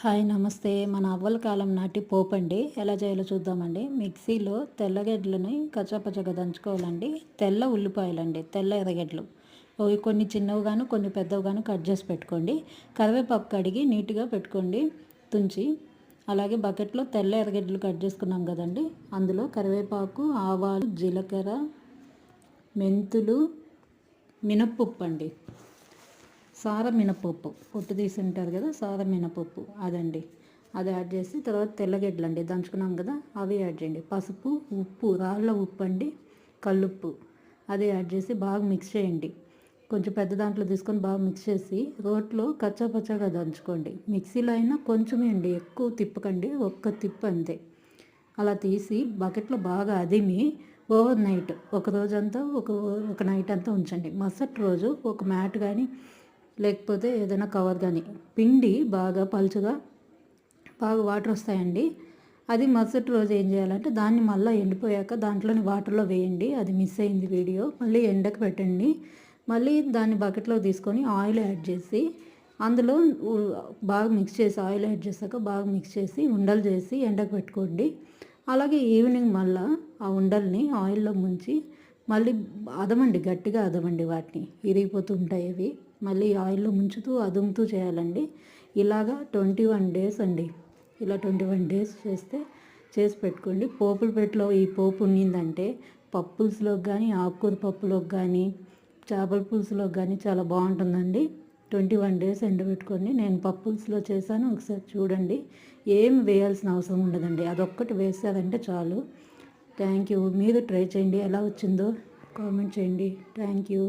Hi నమస్తే. మన అవ్వల కాలం నాటి పోపండి. అండి ఎలా చేయాలో చూద్దామండి. మిక్సీలో తెల్లగడ్డలని కచ్చపచ్చగా దంచుకోవాలండి తెల్ల ఉల్లిపాయలండి తెల్ల ఎర్రగడ్డలు. అవి కొన్ని చిన్నవి గాను కొన్ని పెద్దవి గాను కట్ చేసి పెట్టుకోండి. కరివేపాకు కడిగి నీట్గా పెట్టుకోండి. తుంచి అలాగే బకెట్లో తెల్ల ఎర్రగడ్డలు కట్ చేసుకున్నాం కదండి. అందులో కరివేపాకు ఆవాలు జీలకర్ర మెంతులు మినప్పప్పు అండి సార మినపప్పు పొట్టు తీసి ఉంటారు కదా సార మినపప్పు అదండి. అది యాడ్ చేసి తర్వాత తెల్లగడ్డలు అండి దంచుకున్నాం కదా అవి యాడ్ చేయండి. పసుపు ఉప్పు రాళ్ళ ఉప్పు అండి కల్లుప్పు. అది యాడ్ చేసి బాగా మిక్స్ చేయండి. కొంచెం పెద్ద దాంట్లో తీసుకొని బాగా మిక్స్ చేసి రోట్లో కచ్చాపచ్చాగా దంచుకోండి. మిక్సీలో అయినా కొంచెమే అండి ఎక్కువ తిప్పకండి ఒక్క తిప్పు అంతే. అలా తీసి బకెట్లో బాగా అదిమి ఓవర్ నైట్. ఒక రోజంతా ఒక ఒక నైట్ అంతా ఉంచండి. మరుసటి రోజు ఒక మ్యాట్ కానీ లేకపోతే ఏదైనా కవర్ కానీ. పిండి బాగా పలుచగా బాగా వాటర్ వస్తాయండి. అది మరుసటి రోజు ఏం చేయాలంటే దాన్ని మళ్ళీ ఎండిపోయాక దాంట్లోని వాటర్లో వేయండి. అది మిస్ అయింది వీడియో. మళ్ళీ ఎండకు పెట్టండి. మళ్ళీ దాన్ని బకెట్లో తీసుకొని ఆయిల్ యాడ్ చేసి అందులో బాగా మిక్స్ చేసి ఆయిల్ యాడ్ చేశాక బాగా మిక్స్ చేసి ఉండలు చేసి ఎండకు పెట్టుకోండి. అలాగే ఈవినింగ్ మళ్ళీ ఆ ఉండల్ని ఆయిల్లో ముంచి మళ్ళీ అదమండి గట్టిగా అదమండి వాటిని. ఇరిగిపోతుంటాయి అవి. మళ్ళీ ఆయిల్లో ముంచుతూ అదుముతూ చేయాలండి. ఇలాగా ట్వంటీ వన్ డేస్ అండి. ఇలా ట్వంటీ వన్ డేస్ చేస్తే చేసి పెట్టుకోండి. పోపుల పెట్టలో ఈ పోపు ఉన్నిందంటే పప్పుల్స్లోకి కానీ ఆకుకూర పప్పులోకి కానీ చేపల పులుసులోకి కానీ చాలా బాగుంటుందండి. ట్వంటీ వన్ డేస్ ఎండబెట్టుకొని నేను పప్పుల్స్లో చేశాను. ఒకసారి చూడండి. ఏం వేయాల్సిన అవసరం ఉండదండి. అదొక్కటి వేసారంటే చాలు. Thank you. మీరు ట్రై చేయండి. ఎలా వచ్చిందో కామెంట్ చేయండి. Thank you.